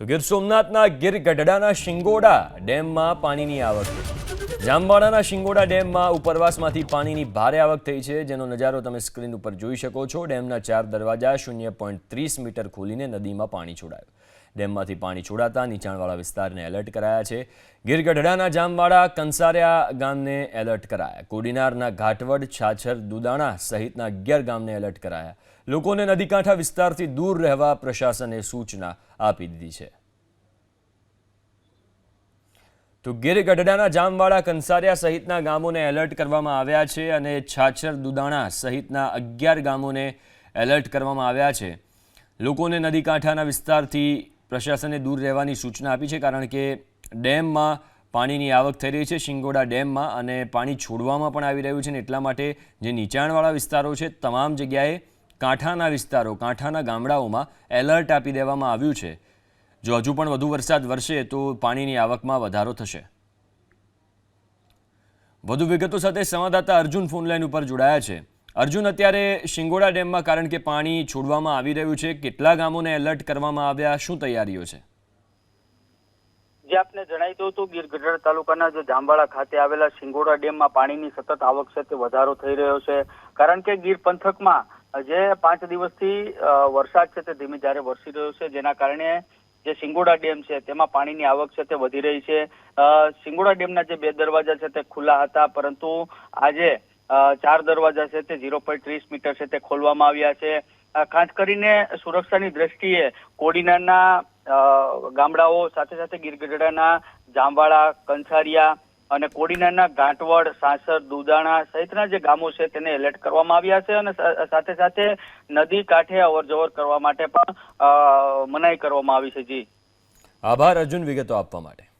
તો ગીર સોમનાથના ગીર ગઢડાના શિંગોડા ડેમમાં પાણીની આવક જામવાડાના શિંગોડા ડેમમાં ઉપરવાસમાંથી પાણીની ભારે આવક થઈ છે, જેનો નજારો તમે સ્ક્રીન ઉપર જોઈ શકો છો. ડેમના ચાર દરવાજા શૂન્ય પોઈન્ટ ત્રીસ મીટર ખોલીને નદીમાં પાણી છોડાયું. ડેમમાંથી પાણી છોડાતા નીચાણવાળા વિસ્તારને એલર્ટ કરાયા છે. ગીર ગઢડાના જામવાડા કંસારિયા ગામને એલર્ટ કરાયા. કોડીનારના ઘાટવડ, છાછર, દુદાણા સહિતના અગિયાર ગામને એલર્ટ કરાયા. લોકોને નદીકાંઠા વિસ્તારથી દૂર રહેવા પ્રશાસને સૂચના આપી દીધી છે. તો ગીર ગઢડાના જામવાડા, કંસારિયા સહિતના ગામોને એલર્ટ કરવામાં આવ્યા છે અને છાછર, દુદાણા સહિતના અગિયાર ગામોને એલર્ટ કરવામાં આવ્યા છે. લોકોને નદી કાંઠાના વિસ્તારથી પ્રશાસને દૂર રહેવાની સૂચના આપી છે, કારણ કે ડેમમાં પાણીની આવક થઈ રહી છે, શિંગોડા ડેમમાં અને પાણી છોડવામાં પણ આવી રહ્યું છે ને એટલા માટે જે નીચાણવાળા વિસ્તારો છે, તમામ જગ્યાએ કાંઠાના વિસ્તારો, કાંઠાના ગામડાઓમાં એલર્ટ આપી દેવામાં આવ્યું છે. જો હજુ પણ વધુ વરસાદ વરસે તો પાણીની આવકમાં વધારો થશે. વધુ વિગતો સાથે સંવાદદાતા અર્જુન ફોનલાઈન ઉપર જોડાયા છે. અર્જુન અત્યારે શિંગોડા ડેમમાં કારણ કે પાણી છોડવામાં આવી રહ્યું છે કેટલા ગામોને એલર્ટ કરવામાં આવ્યા? શું તૈયારીઓ છે? જે આપને જણાવી દઉં તો ગીર ગઢડા તાલુકાના જે જાંબાળા ખાતે આવેલા શિંગોડા ડેમમાં પાણીની સતત આવક છે તે વધારો થઈ રહ્યો છે. કારણ કે ગીર પંથકમાં જે પાંચ દિવસથી વરસાદ છે તે ધીમે ધારે વરસી રહ્યો છે. જેના કારણે જે શિંગોડા ડેમ છે તેમાં પાણીની આવક છે તે વધી રહી છે. અ, શિંગોડા ડેમના જે બે દરવાજા છે તે ખુલ્લા હતા પરંતુ આજે ચાર દરવાજા છે તે ઝીરો પોઈન્ટ ત્રીસ મીટર છે તે ખોલવામાં આવ્યા છે. ખાસ કરીને સુરક્ષાની દ્રષ્ટિએ કોડીનારના ગામડાઓ સાથે સાથે ગીર ગઢડાના જામવાડા, કંસારિયા અને કોડીનારના ગાંટવડ સાસર, દુદાણા સહિતના જે ગામો છે તેને એલર્ટ કરવામાં આવ્યા છે અને સાથે સાથે નદી કાંઠે અવરજવર કરવા માટે પણ મનાઈ કરવામાં આવી છે. જી. આભાર અર્જુન વિગતો આપવા માટે.